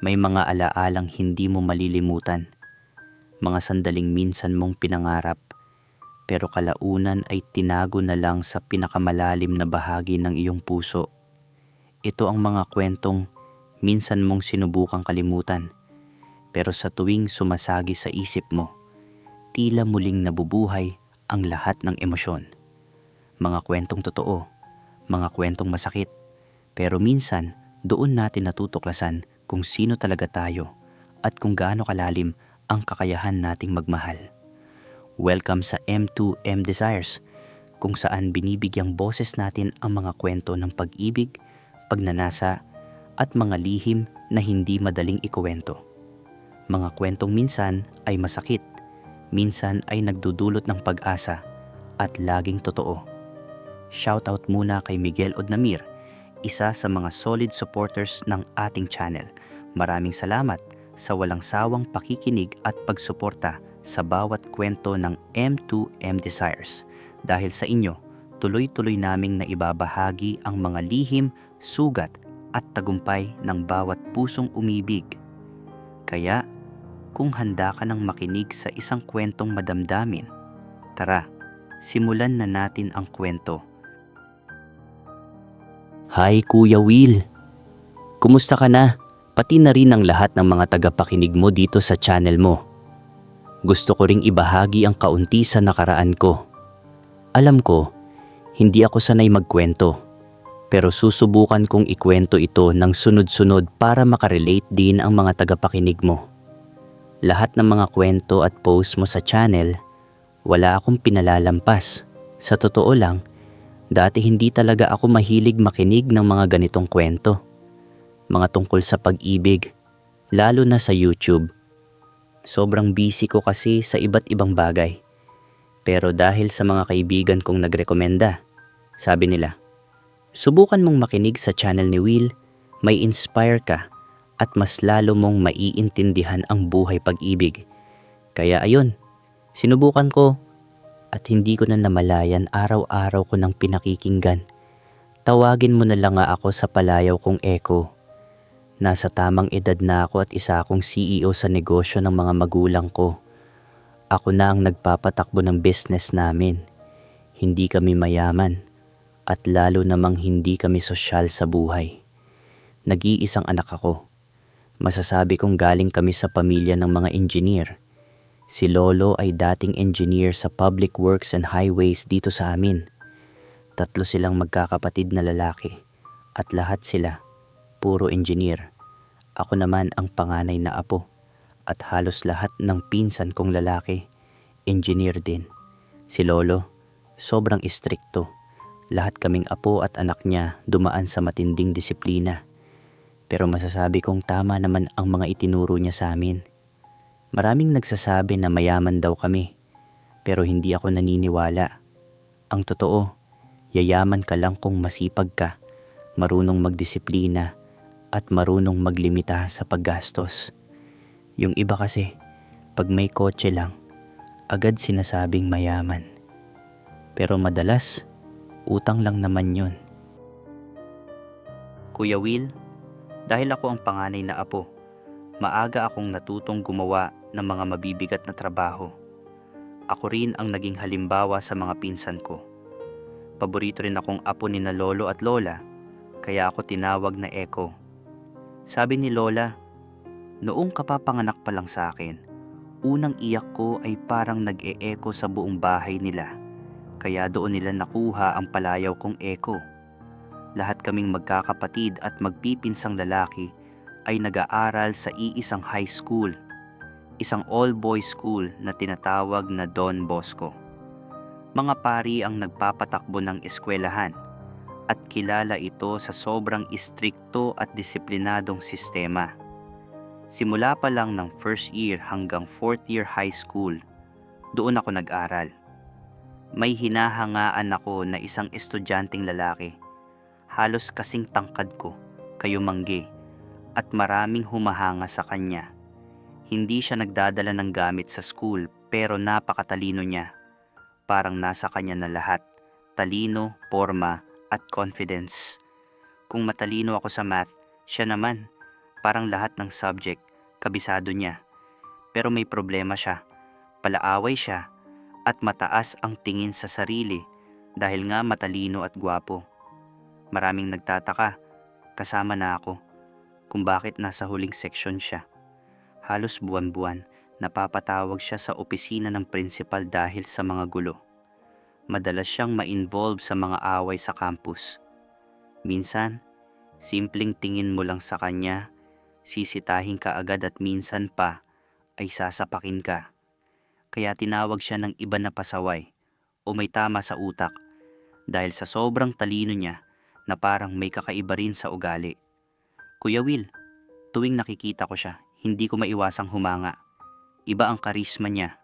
May mga alaalang hindi mo malilimutan. Mga sandaling minsan mong pinangarap, pero kalaunan ay tinago na lang sa pinakamalalim na bahagi ng iyong puso. Ito ang mga kwentong minsan mong sinubukang kalimutan, pero sa tuwing sumasagi sa isip mo, tila muling nabubuhay ang lahat ng emosyon. Mga kwentong totoo, mga kwentong masakit, pero minsan doon natin natutuklasan kung sino talaga tayo at kung gaano kalalim ang kakayahan nating magmahal. Welcome sa M2M Desires, kung saan binibigyang boses natin ang mga kwento ng pag-ibig, pagnanasa, at mga lihim na hindi madaling ikuwento. Mga kwentong minsan ay masakit, minsan ay nagdudulot ng pag-asa, at laging totoo. Shoutout muna kay Miguel Odnamir, isa sa mga solid supporters ng ating channel. Maraming salamat sa walang sawang pakikinig at pagsuporta sa bawat kwento ng M2M Desires. Dahil sa inyo, tuloy-tuloy naming naibabahagi ang mga lihim, sugat at tagumpay ng bawat pusong umibig. Kaya, kung handa ka nang makinig sa isang kwentong madamdamin, tara, simulan na natin ang kwento. Hi Kuya Will! Kumusta ka na? Pati na rin ang lahat ng mga tagapakinig mo dito sa channel mo. Gusto ko ring ibahagi ang kaunti sa nakaraan ko. Alam ko, hindi ako sanay magkwento. Pero susubukan kong ikwento ito ng sunod-sunod para makarelate din ang mga tagapakinig mo. Lahat ng mga kwento at post mo sa channel, wala akong pinalalampas. Sa totoo lang, dati hindi talaga ako mahilig makinig ng mga ganitong kwento. Mga tungkol sa pag-ibig, lalo na sa YouTube. Sobrang busy ko kasi sa iba't ibang bagay. Pero dahil sa mga kaibigan kong nagrekomenda, sabi nila, subukan mong makinig sa channel ni Will, may inspire ka at mas lalo mong maiintindihan ang buhay pag-ibig. Kaya ayun, sinubukan ko at hindi ko na namalayan araw-araw ko ng pinakikinggan. Tawagin mo na lang nga ako sa palayaw kong Echo. Nasa tamang edad na ako at isa akong CEO sa negosyo ng mga magulang ko. Ako na ang nagpapatakbo ng business namin. Hindi kami mayaman at lalo namang hindi kami sosyal sa buhay. Nag-iisang anak ako. Masasabi kong galing kami sa pamilya ng mga engineer. Si Lolo ay dating engineer sa Public Works and Highways dito sa amin. Tatlo silang magkakapatid na lalaki at lahat sila puro engineer. Ako naman ang panganay na apo at halos lahat ng pinsan kong lalaki engineer din. Si Lolo, sobrang istrikto. Lahat kaming apo at anak niya dumaan sa matinding disiplina. Pero masasabi kong tama naman ang mga itinuro niya sa amin. Maraming nagsasabi na mayaman daw kami, pero hindi ako naniniwala. Ang totoo, yayaman ka lang kung masipag ka, marunong magdisiplina, at marunong maglimita sa paggastos. Yung iba kasi, pag may kotse lang, agad sinasabing mayaman. Pero madalas, utang lang naman yun. Kuya Will, dahil ako ang panganay na apo, maaga akong natutong gumawa ng mga mabibigat na trabaho. Ako rin ang naging halimbawa sa mga pinsan ko. Paborito rin akong apo ni na lolo at lola, kaya ako tinawag na Echo. Sabi ni Lola, noong kapapanganak pa lang sa akin, unang iyak ko ay parang nag-e-echo sa buong bahay nila. Kaya doon nila nakuha ang palayaw kong echo. Lahat kaming magkakapatid at magpipinsang lalaki ay nag-aaral sa iisang high school, isang all-boys school na tinatawag na Don Bosco. Mga pari ang nagpapatakbo ng eskwelahan at kilala ito sa sobrang istrikto at disiplinadong sistema. Simula pa lang ng first year hanggang fourth year high school, doon ako nag-aral. May hinahangaan ako na isang estudyanteng lalaki. Halos kasing tangkad ko, kayo mangge, at maraming humahanga sa kanya. Hindi siya nagdadala ng gamit sa school pero napakatalino niya. Parang nasa kanya na lahat, talino, forma, at confidence. Kung matalino ako sa math, siya naman. Parang lahat ng subject, kabisado niya. Pero may problema siya. Palaaway siya at mataas ang tingin sa sarili dahil nga matalino at gwapo. Maraming nagtataka, kasama na ako, kung bakit nasa huling seksyon siya. Halos buwan-buwan, napapatawag siya sa opisina ng principal dahil sa mga gulo. Madalas siyang ma-involve sa mga away sa campus. Minsan, simpleng tingin mo lang sa kanya, sisitahin ka agad at minsan pa ay sasapakin ka. Kaya tinawag siya ng iba na pasaway o may tama sa utak dahil sa sobrang talino niya na parang may kakaiba rin sa ugali. Kuya Will, tuwing nakikita ko siya, hindi ko maiwasang humanga. Iba ang karisma niya,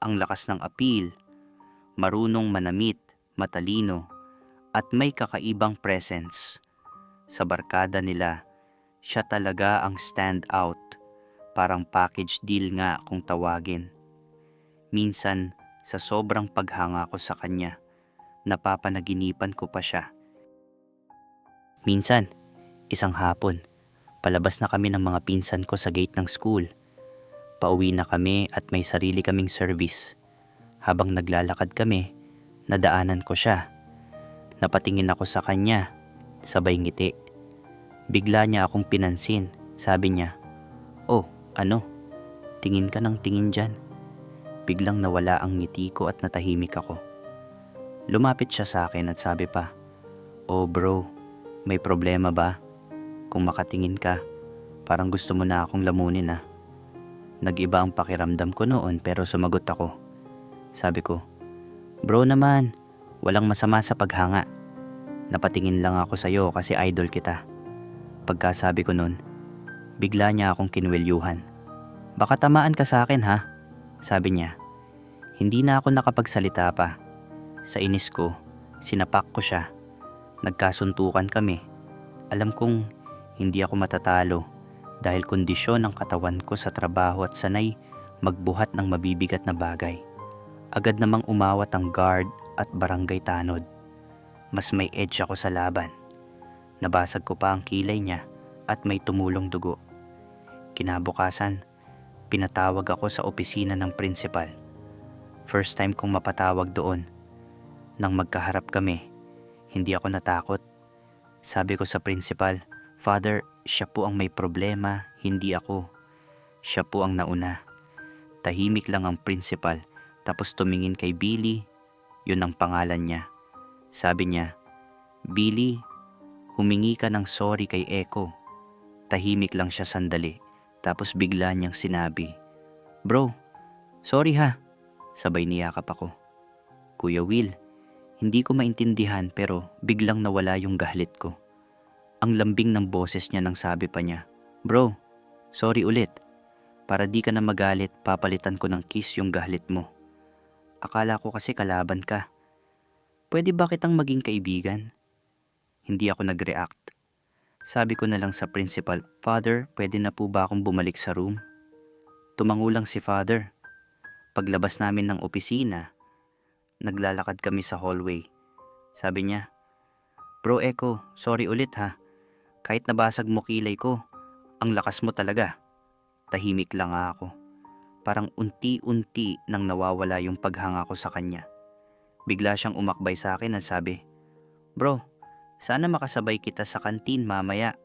ang lakas ng appeal, marunong manamit, matalino, at may kakaibang presence. Sa barkada nila, siya talaga ang stand out. Parang package deal nga kung tawagin. Minsan, sa sobrang paghanga ko sa kanya, napapanaginipan ko pa siya. Minsan, isang hapon, palabas na kami ng mga pinsan ko sa gate ng school. Pauwi na kami at may sarili kaming service. Habang naglalakad kami, nadaanan ko siya. Napatingin ako sa kanya, sabay ngiti. Bigla niya akong pinansin, sabi niya, Oh, ano? Tingin ka ng tingin dyan. Biglang nawala ang ngiti ko at natahimik ako. Lumapit siya sa akin at sabi pa, Oh bro, may problema ba? Kung makatingin ka, parang gusto mo na akong lamunin ah. Nag-iba ang pakiramdam ko noon pero sumagot ako. Sabi ko, Bro naman, walang masama sa paghanga. Napatingin lang ako sa'yo kasi idol kita. Pagkasabi ko noon, bigla niya akong kinwelyuhan. Baka tamaan ka sa akin ha? Sabi niya. Hindi na ako nakapagsalita pa. Sa inis ko, sinapak ko siya. Nagkasuntukan kami. Alam kong hindi ako matatalo dahil kondisyon ng katawan ko sa trabaho at sanay magbuhat ng mabibigat na bagay. Agad namang umawat ang guard at barangay tanod. Mas may edge ako sa laban. Nabasag ko pa ang kilay niya at may tumulong dugo. Kinabukasan, pinatawag ako sa opisina ng principal. First time kong mapatawag doon. Nang magkaharap kami, hindi ako natakot. Sabi ko sa principal, Father, siya po ang may problema, hindi ako. Siya po ang nauna. Tahimik lang ang principal, tapos tumingin kay Billy, yun ang pangalan niya. Sabi niya, Billy, humingi ka ng sorry kay Echo. Tahimik lang siya sandali. Tapos bigla niyang sinabi, Bro, sorry ha. Sabay niyakap ako. Kuya Will, hindi ko maintindihan pero biglang nawala yung gahlit ko. Ang lambing ng boses niya nang sabi pa niya, Bro, sorry ulit. Para di ka na magalit, papalitan ko ng kiss yung gahlit mo. Akala ko kasi kalaban ka. Pwede ba kitang maging kaibigan? Hindi ako nag-react. Sabi ko na lang sa principal, Father, pwede na po ba akong bumalik sa room? Tumangulang si Father. Paglabas namin ng opisina, naglalakad kami sa hallway. Sabi niya, Bro Echo, sorry ulit ha. Kahit nabasag mo kilay ko, ang lakas mo talaga. Tahimik lang ako. Parang unti-unti nang nawawala yung paghanga ko sa kanya. Bigla siyang umakbay sa akin at sabi, Bro, sana makasabay kita sa kantin mamaya.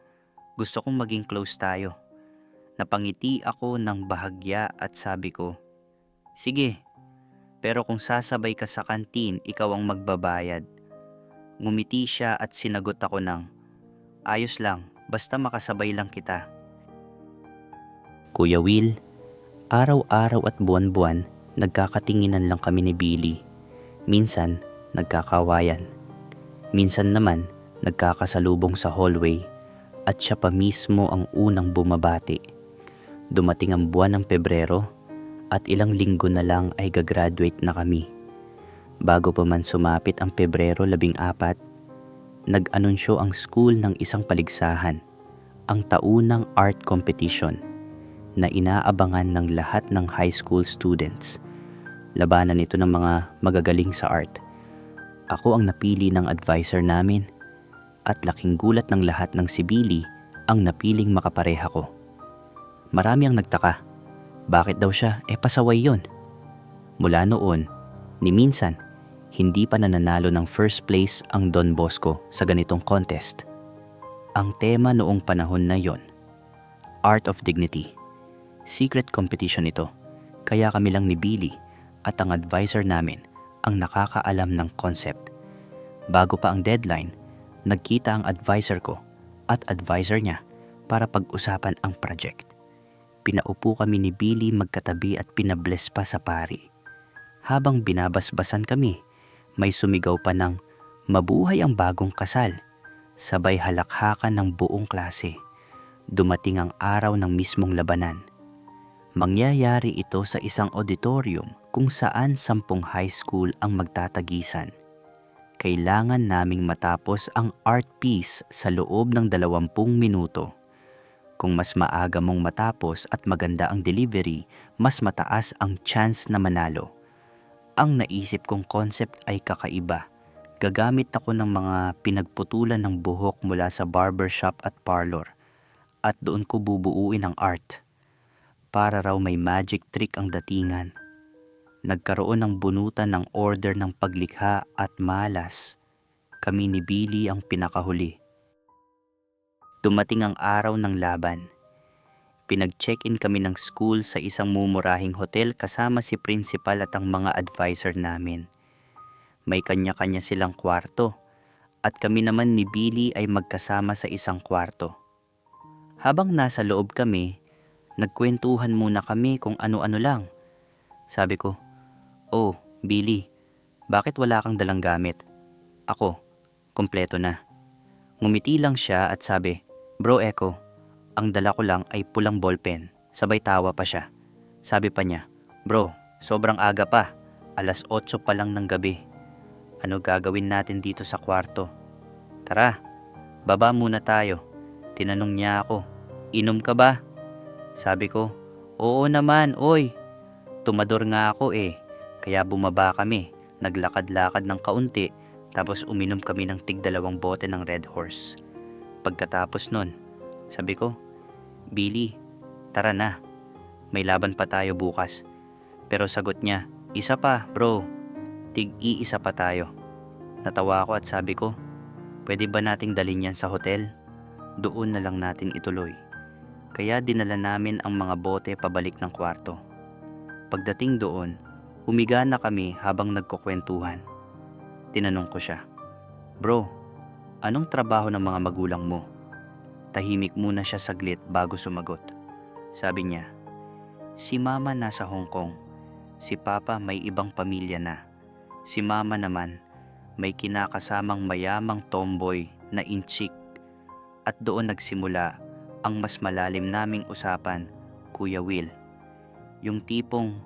Gusto kong maging close tayo. Napangiti ako ng bahagya at sabi ko, Sige, pero kung sasabay ka sa kantin, ikaw ang magbabayad. Ngumiti siya at sinagot ako ng, Ayos lang, basta makasabay lang kita. Kuya Will, araw-araw at buwan-buwan, nagkakatinginan lang kami ni Billy. Minsan, nagkakawayan. Minsan naman, nagkakasalubong sa hallway at siya pa mismo ang unang bumabati. Dumating ang buwan ng Pebrero at ilang linggo na lang ay gagraduate na kami. Bago pa man sumapit ang Pebrero 14, nag-anunsyo ang school ng isang paligsahan, ang taunang art competition na inaabangan ng lahat ng high school students. Labanan ito ng mga magagaling sa art. Ako ang napili ng advisor namin at laking gulat ng lahat ng si Billy ang napiling makapareha ko. Marami ang nagtaka. Bakit daw siya? Eh pasaway yon. Mula noon, ni minsan, hindi pa nananalo ng first place ang Don Bosco sa ganitong contest. Ang tema noong panahon na yon, Art of Dignity. Secret competition ito, kaya kami lang ni Billy at ang advisor namin ang nakakaalam ng concept. Bago pa ang deadline, nagkita ang advisor ko at advisor niya para pag-usapan ang project. Pinaupo kami ni Billy magkatabi at pinabless pa sa pari. Habang binabasbasan kami, may sumigaw pa ng mabuhay ang bagong kasal. Sabay halakhakan ng buong klase. Dumating ang araw ng mismong labanan. Mangyayari ito sa isang auditorium kung saan sampung high school ang magtatagisan. Kailangan naming matapos ang art piece sa loob ng 20 minuto. Kung mas maaga mong matapos at maganda ang delivery, mas mataas ang chance na manalo. Ang naisip kong concept ay kakaiba. Gagamit ako ng mga pinagputulan ng buhok mula sa barbershop at parlor at doon ko bubuuin ang art. Para raw may magic trick ang datingan. Nagkaroon ng bunutan ng order ng paglikha at malas. Kami ni Billy ang pinakahuli. Dumating ang araw ng laban. Pinag-check-in kami ng school sa isang mumurahing hotel kasama si principal at ang mga advisor namin. May kanya-kanya silang kwarto at kami naman ni Billy ay magkasama sa isang kwarto. Habang nasa loob kami, nagkwentuhan muna kami kung ano-ano lang. Sabi ko, Oh, Billy, bakit wala kang dalang gamit? Ako, kompleto na. Ngumiti lang siya at sabi, Bro Echo, ang dala ko lang ay pulang ballpen. Sabay tawa pa siya. Sabi pa niya, Bro, sobrang aga pa. Alas 8 pa lang ng gabi. Ano gagawin natin dito sa kwarto? Tara, baba muna tayo. Tinanong niya ako, inom ka ba? Sabi ko, oo naman, oy. Tumador nga ako eh. Kaya bumaba kami, naglakad-lakad ng kaunti, tapos uminom kami ng tig dalawang bote ng Red Horse. Pagkatapos nun, sabi ko, Billy, tara na. May laban pa tayo bukas. Pero sagot niya, isa pa bro, tig-iisa pa tayo. Natawa ako at sabi ko, pwede ba nating dalhin yan sa hotel? Doon na lang natin ituloy. Kaya dinala namin ang mga bote pabalik ng kwarto. Pagdating doon, humiga na kami habang nagkukwentuhan. Tinanong ko siya, Bro, anong trabaho ng mga magulang mo? Tahimik muna siya saglit bago sumagot. Sabi niya, si mama nasa Hong Kong. Si papa may ibang pamilya na. Si mama naman may kinakasamang mayamang tomboy na inchik. At doon nagsimula ang mas malalim naming usapan, Kuya Will. Yung tipong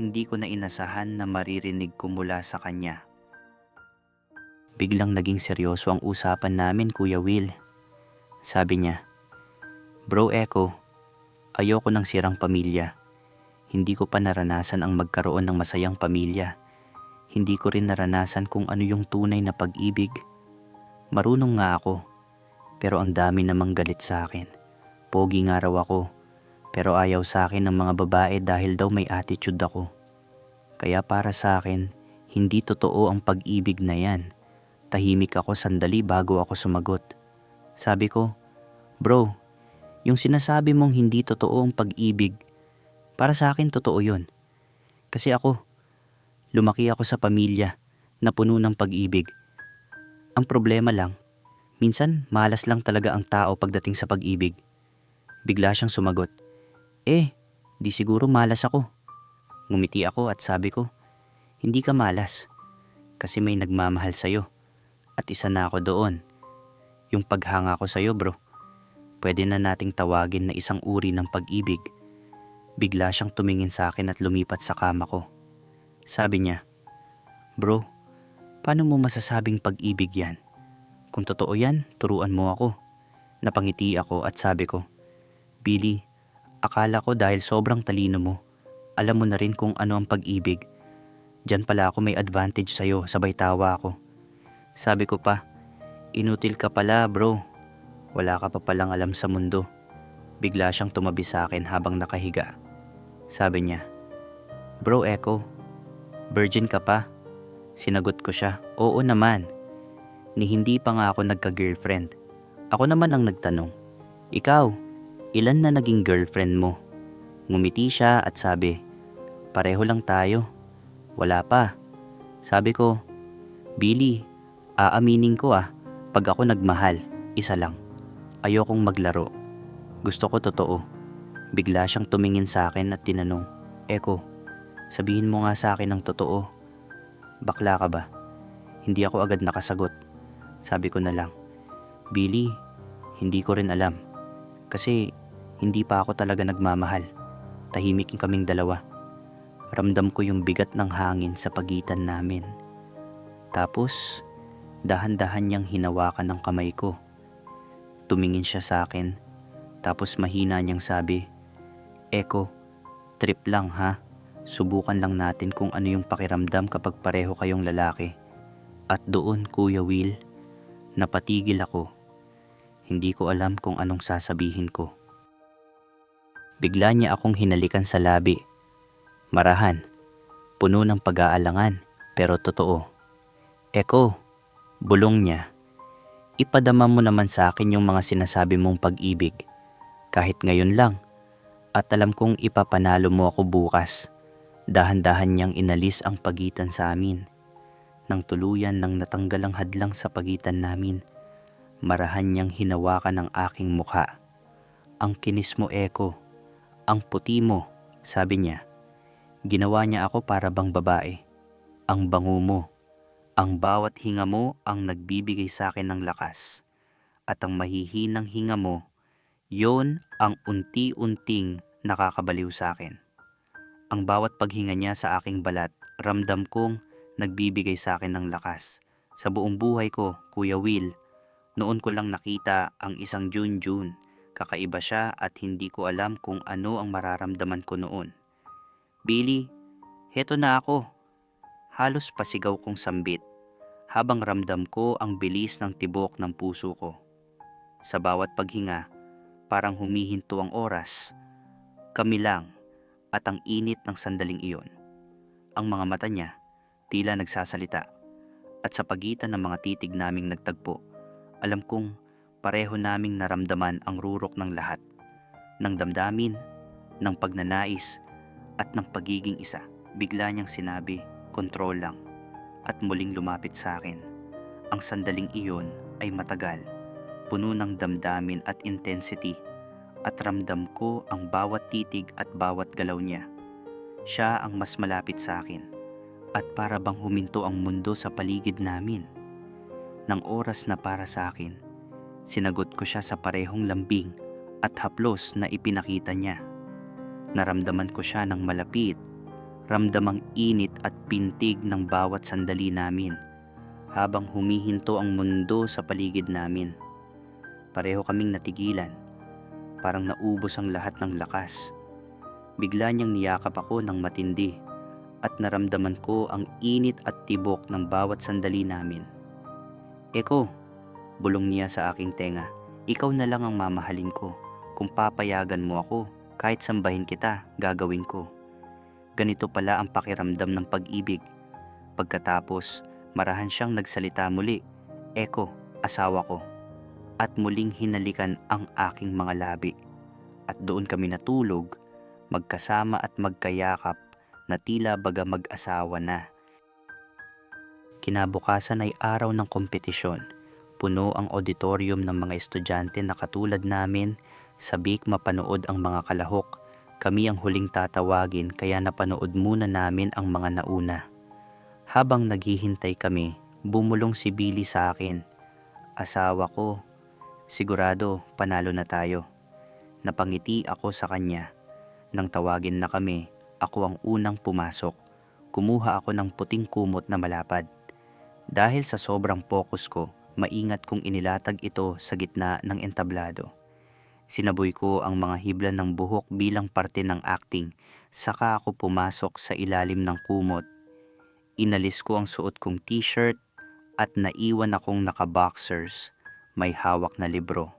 hindi ko na inasahan na maririnig ko mula sa kanya. Biglang naging seryoso ang usapan namin, Kuya Will. Sabi niya, Bro Echo, ayoko ng sirang pamilya. Hindi ko pa naranasan ang magkaroon ng masayang pamilya. Hindi ko rin naranasan kung ano yung tunay na pag-ibig. Marunong nga ako, pero ang dami namang galit sa akin. Pogi nga raw ako, pero ayaw sa akin ng mga babae dahil daw may attitude ako. Kaya para sa akin, hindi totoo ang pag-ibig na yan. Tahimik ako sandali bago ako sumagot. Sabi ko, Bro, yung sinasabi mong hindi totoo ang pag-ibig, para sa akin totoo yun. Kasi ako, lumaki ako sa pamilya na puno ng pag-ibig. Ang problema lang, minsan malas lang talaga ang tao pagdating sa pag-ibig. Bigla siyang sumagot, Eh, di siguro malas ako. Ngumiti ako at sabi ko, hindi ka malas. Kasi may nagmamahal sa'yo. At isa na ako doon. Yung paghanga ko sa'yo bro. Pwede na nating tawagin na isang uri ng pag-ibig. Bigla siyang tumingin sa akin at lumipat sa kama ko. Sabi niya, Bro, paano mo masasabing pag-ibig yan? Kung totoo yan, turuan mo ako. Napangiti ako at sabi ko, Billy, akala ko dahil sobrang talino mo, alam mo na rin kung ano ang pag-ibig. Diyan pala ako may advantage sa'yo, sabay tawa ako. Sabi ko pa, inutil ka pala bro. Wala ka pa palang alam sa mundo. Bigla siyang tumabi sa akin habang nakahiga. Sabi niya, Bro Echo, virgin ka pa? Sinagot ko siya, oo naman. Ni hindi pa nga ako nagka-girlfriend. Ako naman ang nagtanong, Ikaw, ilan na naging girlfriend mo? Ngumiti siya at sabi, Pareho lang tayo. Wala pa. Sabi ko, Billy, aaminin ko ah, pag ako nagmahal, isa lang. Ayokong maglaro. Gusto ko totoo. Bigla siyang tumingin sa akin at tinanong, Eko, sabihin mo nga sa akin ng totoo. Bakla ka ba? Hindi ako agad nakasagot. Sabi ko na lang, Billy, hindi ko rin alam. Kasi hindi pa ako talaga nagmamahal. Tahimik kaming dalawa. Ramdam ko yung bigat ng hangin sa pagitan namin. Tapos, dahan-dahan niyang hinawakan ng kamay ko. Tumingin siya sa akin, tapos mahina niyang sabi, Eko, trip lang ha. Subukan lang natin kung ano yung pakiramdam kapag pareho kayong lalaki. At doon, Kuya Will, napatigil ako. Hindi ko alam kung anong sasabihin ko. Bigla niya akong hinalikan sa labi. Marahan, puno ng pag-aalangan, pero totoo. Eko, bulong niya. Ipadama mo naman sa akin yung mga sinasabi mong pag-ibig. Kahit ngayon lang. At alam kong ipapanalo mo ako bukas. Dahan-dahan niyang inalis ang pagitan sa amin. Nang tuluyan nang natanggal ang hadlang sa pagitan namin, marahan niyang hinawakan ang aking mukha. Ang kinis mo, Eko. Ang puti mo, sabi niya. Ginawa niya ako para bang babae. Ang bango mo. Ang bawat hinga mo ang nagbibigay sa akin ng lakas. At ang mahihinang hinga mo, yon ang unti-unting nakakabaliw sa akin. Ang bawat paghinga niya sa aking balat, ramdam kong nagbibigay sa akin ng lakas. Sa buong buhay ko, Kuya Will, noon ko lang nakita ang isang June-June. Kakaiba siya at hindi ko alam kung ano ang mararamdaman ko noon. Billy, heto na ako. Halos pasigaw kong sambit habang ramdam ko ang bilis ng tibok ng puso ko. Sa bawat paghinga, parang humihinto ang oras. Kami lang at ang init ng sandaling iyon. Ang mga mata niya tila nagsasalita at sa pagitan ng mga titig naming nagtagpo, alam kong pareho naming naramdaman ang rurok ng lahat, ng damdamin, ng pagnanais at ng pagiging isa. Bigla niyang sinabi, control lang at muling lumapit sa akin. Ang sandaling iyon ay matagal, puno ng damdamin at intensity at ramdam ko ang bawat titig at bawat galaw niya. Siya ang mas malapit sa akin at para bang huminto ang mundo sa paligid namin. Nang oras na para sa akin, sinagot ko siya sa parehong lambing at haplos na ipinakita niya. Naramdaman ko siya ng malapit, ramdamang init at pintig ng bawat sandali namin habang humihinto ang mundo sa paligid namin. Pareho kaming natigilan Parang naubos ang lahat ng lakas. Bigla niyang niyakap ako ng matindi at naramdaman ko ang init at tibok ng bawat sandali namin. Eko, bulong niya sa aking tenga, ikaw na lang ang mamahalin ko. Kung papayagan mo ako, kahit sambahin kita, gagawin ko. Ganito pala ang pakiramdam ng pag-ibig. Pagkatapos, marahan siyang nagsalita muli, Eko, asawa ko at muling hinalikan ang aking mga labi. At doon kami natulog, magkasama at magkayakap na tila baga mag-asawa na. Kinabukasan ay araw ng kompetisyon. Puno ang auditorium ng mga estudyante na katulad namin, sabik mapanood ang mga kalahok. Kami ang huling tatawagin kaya napanood muna namin ang mga nauna. Habang naghihintay kami, bumulong si Billy sa akin. Asawa ko, Sigurado panalo na tayo. Napangiti ako sa kanya. Nang tawagin na kami, ako ang unang pumasok. Kumuha ako ng puting kumot na malapad. Dahil sa sobrang focus ko, maingat kong inilatag ito sa gitna ng entablado. Sinaboy ko ang mga hibla ng buhok bilang parte ng acting, saka ako pumasok sa ilalim ng kumot. Inalis ko ang suot kong t-shirt at naiwan akong naka-boxers may hawak na libro.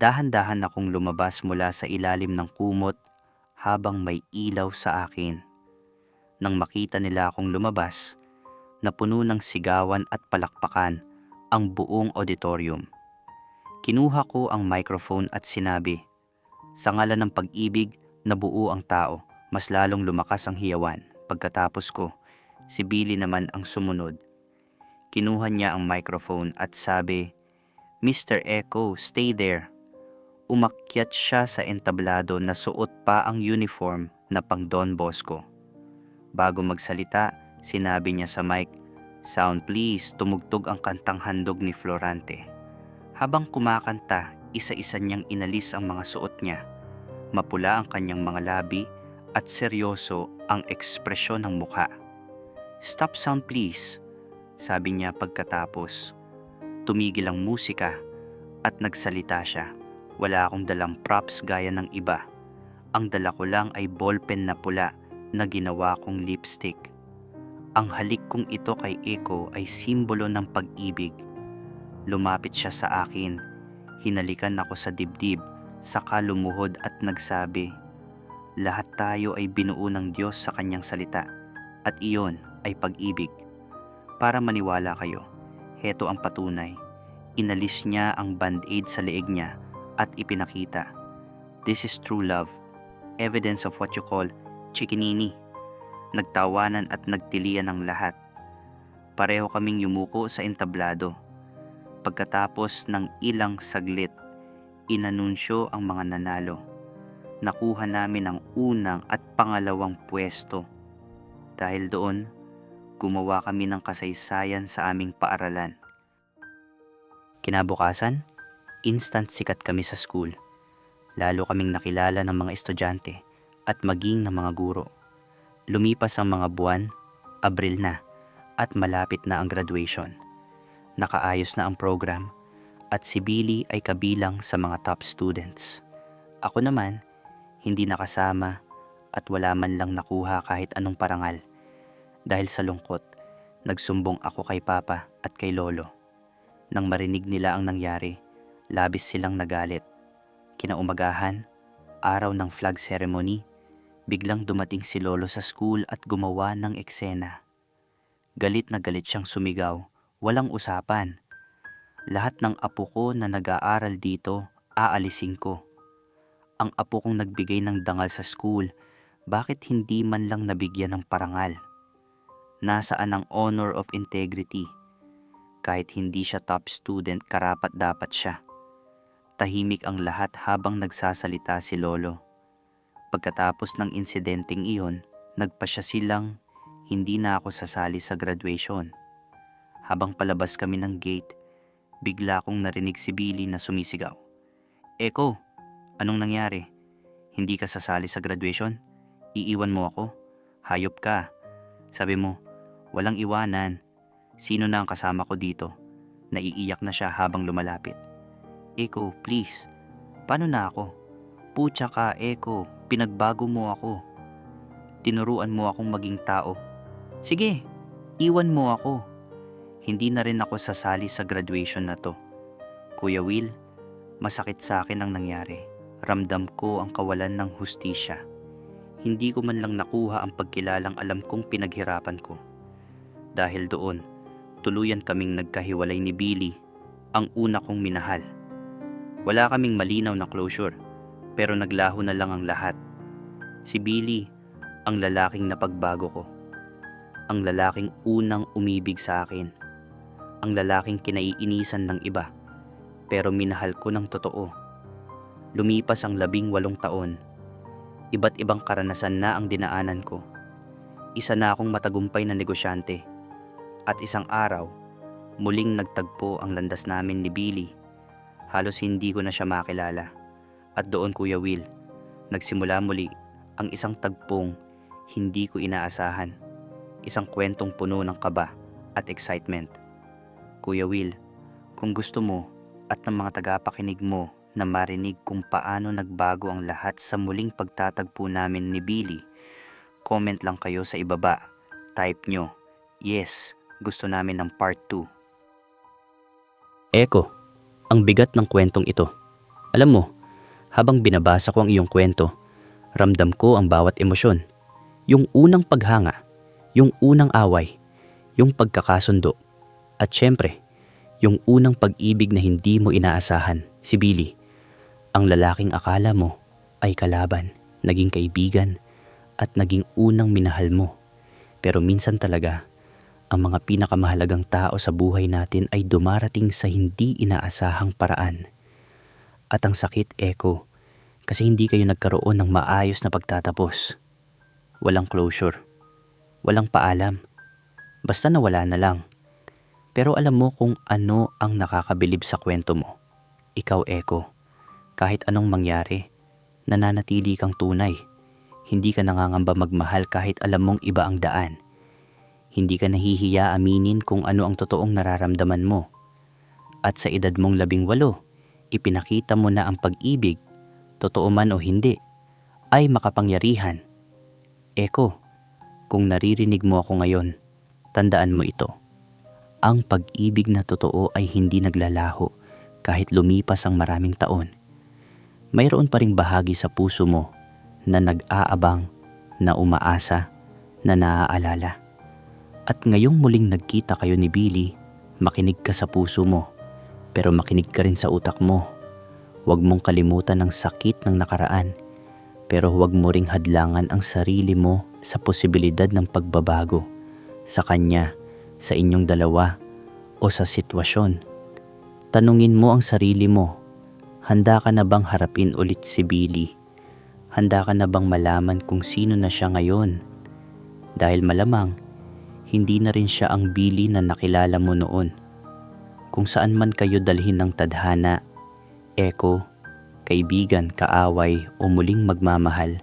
Dahan-dahan akong lumabas mula sa ilalim ng kumot habang may ilaw sa akin. Nang makita nila akong lumabas, napuno ng sigawan at palakpakan ang buong auditorium. Kinuha ko ang microphone at sinabi, Sa ngalan ng pag-ibig, nabuo ang tao, mas lalong lumakas ang hiyawan. Pagkatapos ko, si Billy naman ang sumunod. Kinuha niya ang microphone at sabi, Mr. Echo, stay there. Umakyat siya sa entablado na suot pa ang uniform na pang Don Bosco. Bago magsalita, sinabi niya sa mic, Sound please, tumugtog ang kantang handog ni Florante. Habang kumakanta, isa-isa niyang inalis ang mga suot niya. Mapula ang kanyang mga labi at seryoso ang ekspresyon ng mukha. Stop sound please, sabi niya pagkatapos. Tumigil ang musika at nagsalita siya. Wala akong dalang props gaya ng iba. Ang dala ko lang ay ballpen na pula na ginawa kong lipstick. Ang halik kong ito kay Eko ay simbolo ng pag-ibig. Lumapit siya sa akin. Hinalikan ako sa dibdib, saka lumuhod at nagsabi, Lahat tayo ay binuo ng Diyos sa kanyang salita at iyon ay pag-ibig. Para maniwala kayo, heto ang patunay. Inalis niya ang band-aid sa leeg niya at ipinakita. This is true love. Evidence of what you call chikinini. Nagtawanan at nagtilian ang lahat. Pareho kaming yumuko sa entablado. Pagkatapos ng ilang saglit, inanunsyo ang mga nanalo. Nakuha namin ang unang at pangalawang pwesto. Dahil doon, gumawa kami ng kasaysayan sa aming paaralan. Kinabukasan, instant sikat kami sa school. Lalo kaming nakilala ng mga estudyante at maging ng mga guro. Lumipas ang mga buwan, Abril na, at malapit na ang graduation. Nakaayos na ang program at si Billy ay kabilang sa mga top students. Ako naman, hindi nakasama at wala man lang nakuha kahit anong parangal. Dahil sa lungkot, nagsumbong ako kay Papa at kay Lolo. Nang marinig nila ang nangyari, labis silang nagalit. Kinaumagahan, araw ng flag ceremony, biglang dumating si Lolo sa school at gumawa ng eksena. Galit na galit siyang sumigaw, walang usapan. Lahat ng apo ko na nag-aaral dito, aalisin ko. Ang apo kong nagbigay ng dangal sa school, bakit hindi man lang nabigyan ng parangal? Nasaan ang honor of integrity? Kahit hindi siya top student, karapat dapat siya. Tahimik ang lahat habang nagsasalita si Lolo. Pagkatapos ng insidenteng iyon, nagpa siya silang hindi na ako sasali sa graduation. Habang palabas kami ng gate, bigla kong narinig si Billy na sumisigaw. Eko, anong nangyari? Hindi ka sasali sa graduation? Iiwan mo ako? Hayop ka. Sabi mo, walang iwanan. Sino na ang kasama ko dito? Naiiyak na siya habang lumalapit. Eko, please. Paano na ako? Pucha ka, Eko. Pinagbago mo ako. Tinuruan mo akong maging tao. Sige, iwan mo ako. Hindi na rin ako sasali sa graduation na to. Kuya Will, masakit sa akin ang nangyari. Ramdam ko ang kawalan ng hustisya. Hindi ko man lang nakuha ang pagkilalang alam kong pinaghirapan ko. Dahil doon, tuluyan kaming nagkahiwalay ni Billy, ang una kong minahal. Wala kaming malinaw na closure, pero naglaho na lang ang lahat. Si Billy, ang lalaking napagbago ko. Ang lalaking unang umibig sa akin. Ang lalaking kinaiinisan ng iba, pero minahal ko ng totoo. Lumipas ang labing walong taon. Iba't ibang karanasan na ang dinaanan ko. Isa na akong matagumpay na negosyante. At isang araw, muling nagtagpo ang landas namin ni Billy. Halos hindi ko na siya makilala. At doon Kuya Will, nagsimula muli ang isang tagpong hindi ko inaasahan. Isang kwentong puno ng kaba at excitement. Kuya Will, kung gusto mo at ng mga tagapakinig mo na marinig kung paano nagbago ang lahat sa muling pagtatagpo namin ni Billy, comment lang kayo sa ibaba. Type nyo, yes, gusto namin ng part 2. Eko, ang bigat ng kwentong ito Alam mo, habang binabasa ko ang iyong kwento, ramdam ko ang bawat emosyon. Yung unang paghanga, yung unang away, yung pagkakasundo, at syempre, yung unang pag-ibig na hindi mo inaasahan, si Billy. Ang lalaking akala mo ay kalaban, naging kaibigan, at naging unang minahal mo. Pero minsan talaga, ang mga pinakamahalagang tao sa buhay natin ay dumarating sa hindi inaasahang paraan. At ang sakit, Echo, kasi hindi kayo nagkaroon ng maayos na pagtatapos. Walang closure. Walang paalam. Basta nawala na lang. Pero alam mo kung ano ang nakakabilib sa kwento mo. Ikaw, Echo, kahit anong mangyari, nananatili kang tunay. Hindi ka nangangamba magmahal kahit alam mong iba ang daan. Hindi ka nahihiya aminin kung ano ang totoong nararamdaman mo. At sa edad mong labing walo, ipinakita mo na ang pag-ibig, totoo man o hindi, ay makapangyarihan. Eko, kung naririnig mo ako ngayon, tandaan mo ito. Ang pag-ibig na totoo ay hindi naglalaho kahit lumipas ang maraming taon. Mayroon pa ring bahagi sa puso mo na nag-aabang, na umaasa, na naaalala. At ngayong muling nagkita kayo ni Billy, makinig ka sa puso mo, pero makinig ka rin sa utak mo. Huwag mong kalimutan ang sakit ng nakaraan, pero huwag mo ring hadlangan ang sarili mo sa posibilidad ng pagbabago sa kanya sa inyong dalawa o sa sitwasyon. Tanungin mo ang sarili mo, handa ka na bang harapin ulit si Billy? Handa ka na bang malaman kung sino na siya ngayon? Dahil malamang, hindi na rin siya ang Billy na nakilala mo noon. Kung saan man kayo dalhin ng tadhana, eko, kaibigan, kaaway o muling magmamahal,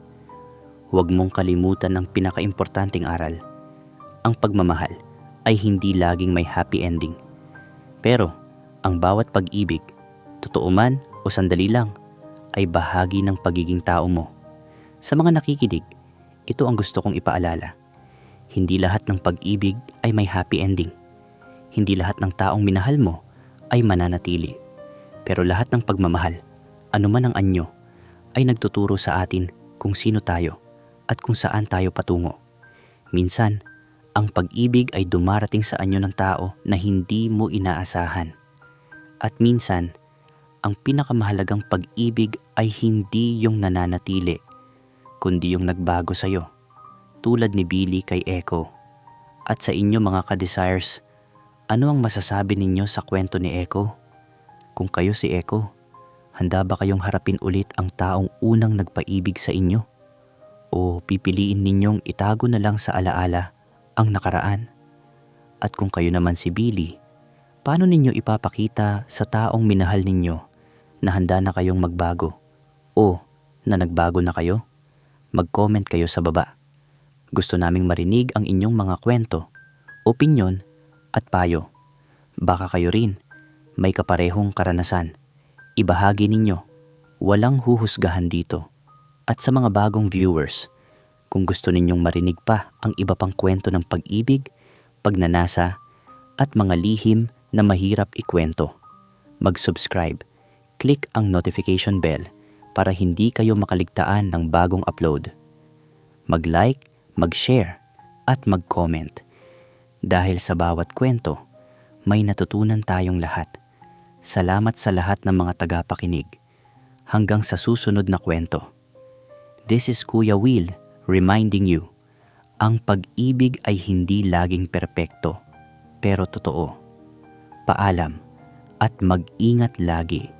huwag mong kalimutan ang pinakaimportanting aral. Ang pagmamahal ay hindi laging may happy ending. Pero, ang bawat pag-ibig, totoo man o sandali lang, ay bahagi ng pagiging tao mo. Sa mga nakikinig, ito ang gusto kong ipaalala. Hindi lahat ng pag-ibig ay may happy ending. Hindi lahat ng taong minahal mo ay mananatili. Pero lahat ng pagmamahal, anuman ang anyo, ay nagtuturo sa atin kung sino tayo at kung saan tayo patungo. Minsan, ang pag-ibig ay dumarating sa anyo ng tao na hindi mo inaasahan. At minsan, ang pinakamahalagang pag-ibig ay hindi yung nananatili, kundi yung nagbago sa'yo. Tulad ni Billy kay Echo. At sa inyo mga ka-desires, ano ang masasabi ninyo sa kwento ni Echo? Kung kayo si Echo, handa ba kayong harapin ulit ang taong unang nagpaibig sa inyo? O pipiliin ninyong itago na lang sa alaala ang nakaraan? At kung kayo naman si Billy, paano ninyo ipapakita sa taong minahal ninyo na handa na kayong magbago? O na nagbago na kayo? Mag-comment kayo sa baba. Gusto naming marinig ang inyong mga kwento, opinyon at payo. Baka kayo rin may kaparehong karanasan. Ibahagi ninyo. Walang huhusgahan dito. At sa mga bagong viewers, kung gusto ninyong marinig pa ang iba pang kwento ng pag-ibig, pagnanasa, at mga lihim na mahirap ikwento, mag-subscribe, click ang notification bell para hindi kayo makaligtaan ng bagong upload. Mag-like, mag-share, at mag-comment. Dahil sa bawat kwento, may natutunan tayong lahat. Salamat sa lahat ng mga tagapakinig. Hanggang sa susunod na kwento. This is Kuya Will reminding you, ang pag-ibig ay hindi laging perpekto, pero totoo. Paalam at mag-ingat lagi